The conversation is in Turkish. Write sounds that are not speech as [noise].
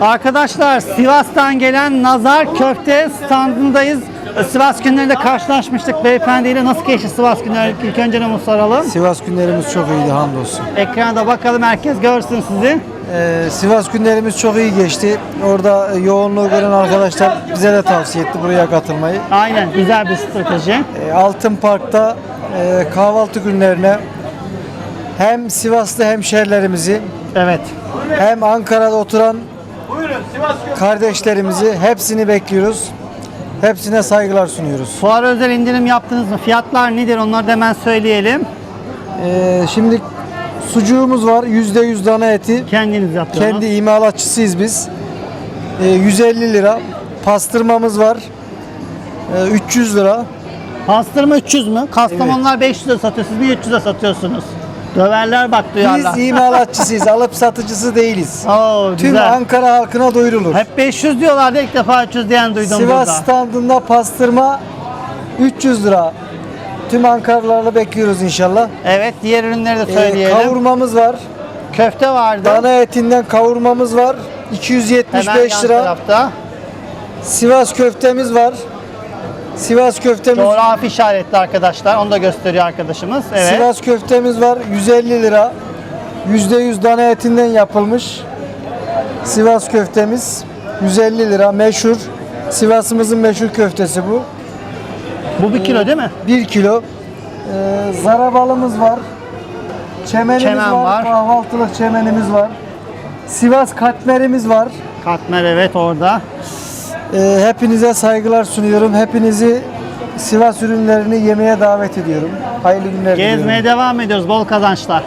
Arkadaşlar Sivas'tan gelen Nazar Köfte standındayız. Sivas günlerinde karşılaşmıştık beyefendiyle. Nasıl geçti Sivas günleri? İlk önce onu soralım. Sivas günlerimiz çok iyiydi hamdolsun. Ekranda bakalım herkes görsün sizi. Ee, Sivas günlerimiz çok iyi geçti. Orada e, yoğunluğu gören arkadaşlar bize de tavsiye etti buraya katılmayı. Aynen güzel bir strateji. Ee, Altın Park'ta e, kahvaltı günlerine hem Sivaslı hemşehrilerimizi Evet. hem Ankara'da oturan kardeşlerimizi hepsini bekliyoruz. Hepsine saygılar sunuyoruz. Fuar özel indirim yaptınız mı? Fiyatlar nedir? Onları da hemen söyleyelim. Ee, şimdi sucuğumuz var. %100 dana eti. Kendiniz yaptınız. Kendi imalatçısıyız biz. Ee, 150 lira. Pastırmamız var. Ee, 300 lira. Pastırma 300 mü? Kastamonular 500'e satıyor. Siz niye 300'e satıyorsunuz? Döverler bak duyarlar. Biz imalatçısıyız. [laughs] alıp satıcısı değiliz. Oo, Tüm güzel. Ankara halkına duyurulur. Hep 500 diyorlardı ilk defa 300 diyen duydum Sivas burada. standında pastırma 300 lira. Tüm Ankaralıları bekliyoruz inşallah. Evet diğer ürünleri de Ee, söyleyelim. kavurmamız var. Köfte vardı. Dana etinden kavurmamız var. Hemen 275 yan lira. tarafta. Sivas köftemiz var. Sivas köftemiz Coğrafi işaretli arkadaşlar. Onu da gösteriyor arkadaşımız. Evet. Sivas köftemiz var 150 lira. %100 dana etinden yapılmış. Sivas köftemiz 150 lira meşhur. Sivas'ımızın meşhur köftesi bu. Bu bir kilo değil mi? 1 kilo. Ee, zarabalımız var. Çemenimiz Çemen var. var. Kahvaltılık çemenimiz var. Sivas katmerimiz var. Katmer evet orada. Ee, hepinize saygılar sunuyorum. Hepinizi Sivas ürünlerini yemeye davet ediyorum. Hayırlı günler diliyorum. Gezmeye devam ediyoruz. Bol kazançlar.